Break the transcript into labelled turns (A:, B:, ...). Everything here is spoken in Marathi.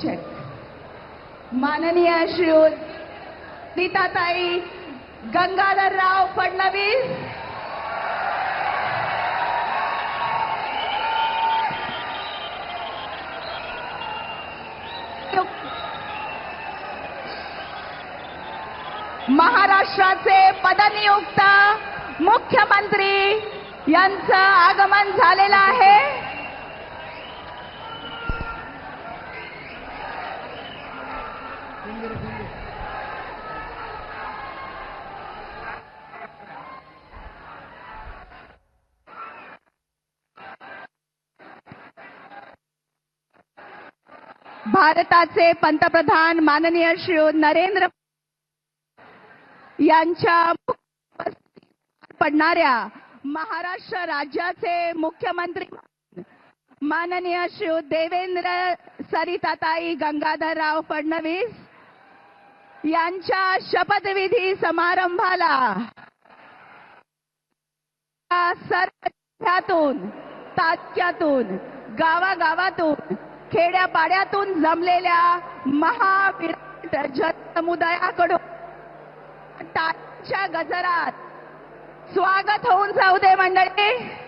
A: चेक माननीय श्रीयुत सीताताई गंगाधरराव फडणवीस. महाराष्ट्राचे पदनियुक्त मुख्यमंत्री यांचं आगमन झालेलं आहे. भारताचे पंतप्रधान माननीय श्री नरेंद्र यांच्या पडणाऱ्या महाराष्ट्र राज्याचे मुख्यमंत्री माननीय श्री देवेंद्र सरिताताई गंगाधरराव फडणवीस यांच्या शपथविधी समारंभाला सर्वातून तालुक्यातून गावागावातून खेड्यापाड्यातून जमलेल्या महाविराट जनसमुदायाकडून टाळीच्या गजरात स्वागत होऊन जाऊ दे मंडळी.